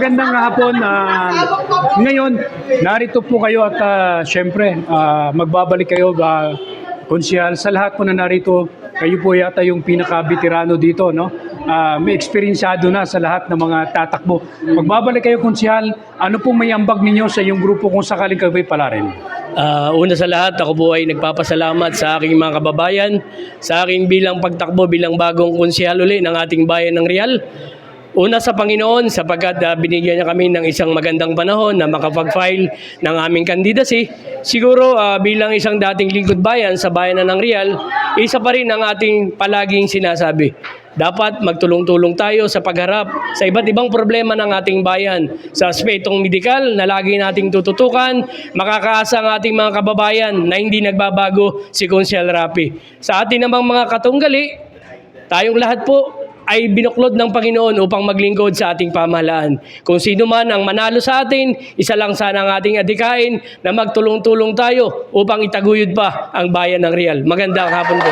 magandang hapon. ah, ngayon, narito po kayo at ah, syempre, ah, magbabalik kayo, uh, konsyal, sa lahat po na narito, kayo po yata yung pinaka-veterano dito, no? Ah, may eksperyensado na sa lahat ng mga tatakbo. Magbabalik kayo, konsyal, ano pong may ambag ninyo sa yung grupo kung sakaling kayo pala rin? Ah, una sa lahat, ako po ay nagpapasalamat sa aking mga kababayan, sa aking bilang pagtakbo bilang bagong konsyal uli ng ating bayan ng Real. Una sa Panginoon sapagkat ah, binigyan niya kami ng isang magandang panahon na makapag-file ng aming candidacy. Siguro ah, bilang isang dating lingkod bayan sa bayanan ng Real, isa pa rin ang ating palaging sinasabi. Dapat magtulong-tulong tayo sa pagharap sa iba't ibang problema ng ating bayan. Sa aspetong medikal na lagi nating tututukan, makakaasa ang ating mga kababayan na hindi nagbabago si Consiel Rapi. Sa atin namang mga katunggali, tayong lahat po ay binuklod ng Panginoon upang maglingkod sa ating pamahalaan. Kung sino man ang manalo sa atin, isa lang sana ang ating adikain na magtulong-tulong tayo upang itaguyod pa ang bayan ng Real. Magandang hapon po.